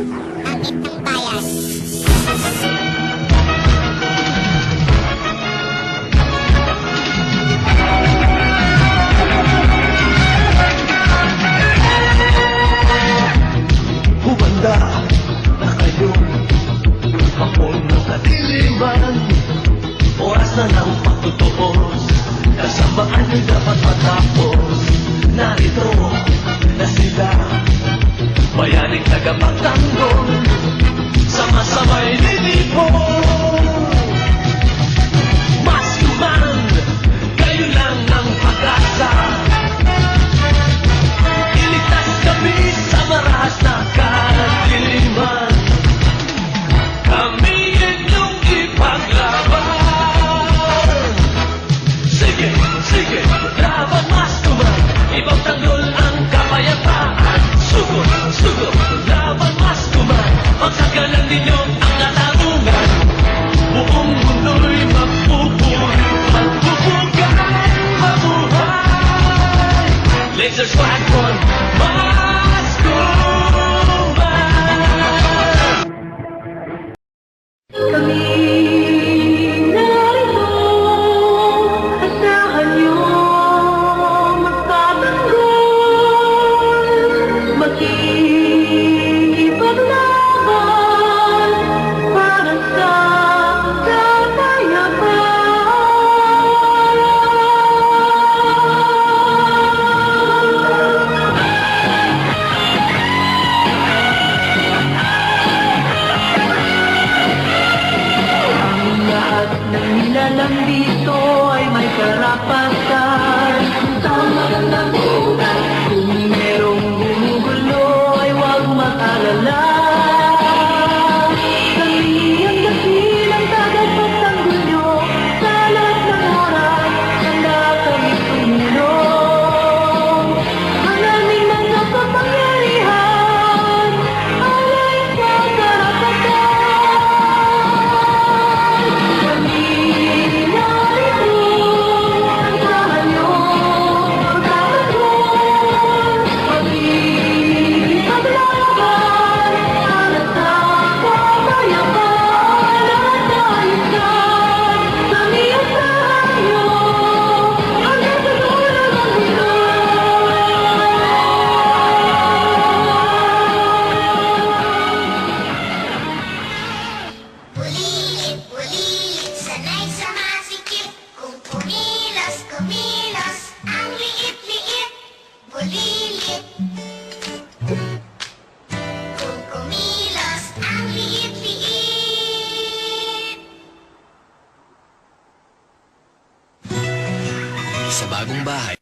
ang itang bayan. Humanda na kayo. Ako ng kadiliman. Oras na ng pagtutuos Kasamaan nyo dapat matapos. Narito na sila Bayaning tagapagtanggol. Sama-samay lilipon Mas Kayo lang ang pag-asa. Kami sa marahas na kadiliman. Kami inyong ipaglaban. Sige, sige, laban there's flat nilalang dito ay may karapatan Pulilit Kung kumilos, ang liit-liit. Sa bagong bahay,